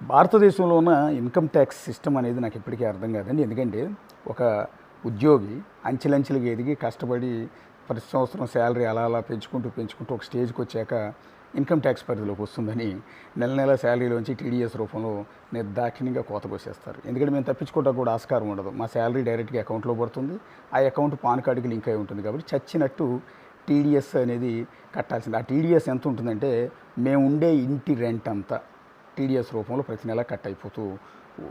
భారతదేశంలో ఉన్న income tax system అనేది నాకు ఇప్పటికీ అర్థం కాదండి. ఎందుకంటే ఒక ఉద్యోగి అంచెలంచెలుగా ఎదిగి కష్టపడి ప్రతి సంవత్సరం శాలరీ అలా అలా పెంచుకుంటూ పెంచుకుంటూ ఒక స్టేజ్కి వచ్చాక ఇన్కమ్ ట్యాక్స్ పరిధిలోకి వస్తుందని నెల నెల శాలరీలోంచి టీడీఎస్ రూపంలో నిర్దాక్షిణ్యంగా కోతకొచ్చేస్తారు ఎందుకంటే మేము తప్పించుకోవడానికి కూడా ఆస్కారం ఉండదు. మా శాలరీ డైరెక్ట్గా అకౌంట్లో పడుతుంది. ఆ అకౌంట్ పాన్ కార్డుకి లింక్ అయి ఉంటుంది కాబట్టి చచ్చినట్టు టీడీఎస్ అనేది కట్టాల్సింది. ఆ టీడీఎస్ ఎంత ఉంటుందంటే మేము ఉండే ఇంటి రెంట్ అంతా టీడీఎస్ రూపంలో ప్రతి నెల కట్ అయిపోతూ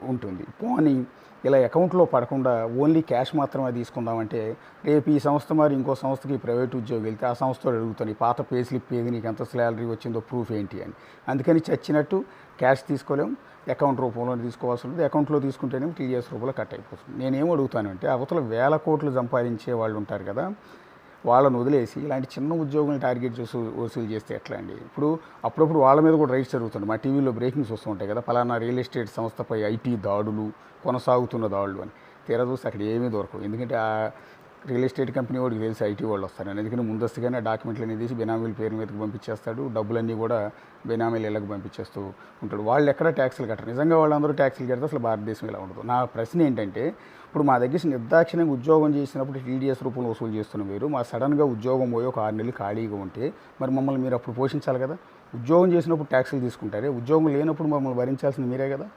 ఉంటుంది. పోనీ ఇలా అకౌంట్లో పడకుండా ఓన్లీ క్యాష్ మాత్రమే తీసుకుందామంటే రేపు ఈ సంస్థ మరి ఇంకో సంస్థకి ప్రైవేట్ ఉద్యోగి వెళ్తే ఆ సంస్థలు అడుగుతాను ఈ పాత పే స్లిప్ ఏది? నీకు ఎంత శాలరీ వచ్చిందో ప్రూఫ్ ఏంటి? అని. అందుకని చచ్చినట్టు క్యాష్ తీసుకోలేం అకౌంట్ రూపంలో తీసుకోవాల్సి ఉంటుంది. అకౌంట్లో తీసుకుంటేనే టీడీఎస్ రూపంలో కట్ అయిపోతుంది. నేనేం అడుగుతానంటే అవతల వేల కోట్లు సంపాదించే వాళ్ళు ఉంటారు కదా వాళ్ళని వదిలేసి ఇలాంటి చిన్న ఉద్యోగులను టార్గెట్ చేసి వసూలు చేస్తే ఎట్లా అండి? ఇప్పుడు అప్పుడప్పుడు వాళ్ళ మీద కూడా రైట్స్ జరుగుతుంది మా టీవీలో బ్రేకింగ్స్ వస్తూ ఉంటాయి కదా ఫలానా రియల్ ఎస్టేట్ సంస్థపై ఐటీ దాడులు కొనసాగుతున్న దాడులు అని. తీరా చూస్తే అక్కడ ఏమీ దొరకవు. ఎందుకంటే ఆ రియల్ ఎస్టేట్ కంపెనీ వాడికి తెలిసి ఐటీ వాళ్ళు వస్తారు. ఎందుకంటే ముందస్తుగానే డాక్యుమెంట్లు అనేది తీసి బెనామీల పేరు మీదకి పంపించేస్తాడు. డబ్బులన్నీ కూడా బెనామీల ఇళ్ళకి పంపించేస్తూ ఉంటాడు. వాళ్ళు ఎక్కడ ట్యాక్సులు కట్టరు. నిజంగా వాళ్ళందరూ ట్యాక్సులు కడితే అసలు భారతదేశం ఇలా ఉండదు. నా ప్రశ్న ఏంటంటే ఇప్పుడు మా దగ్గర నిర్దాక్షిణ్యంగా ఉద్యోగం చేసినప్పుడు టీడీఎస్ రూపంలో వసూలు చేస్తున్న మీరు మా సడన్గా ఉద్యోగం పోయి ఒక ఆరు నెలలు ఖాళీగా ఉంటే మరి మమ్మల్ని మీరు అప్పుడు పోషించాలి కదా? ఉద్యోగం చేసినప్పుడు ట్యాక్సులు తీసుకుంటారే? ఉద్యోగం లేనప్పుడు మమ్మల్ని భరించాల్సింది మీరే కదా?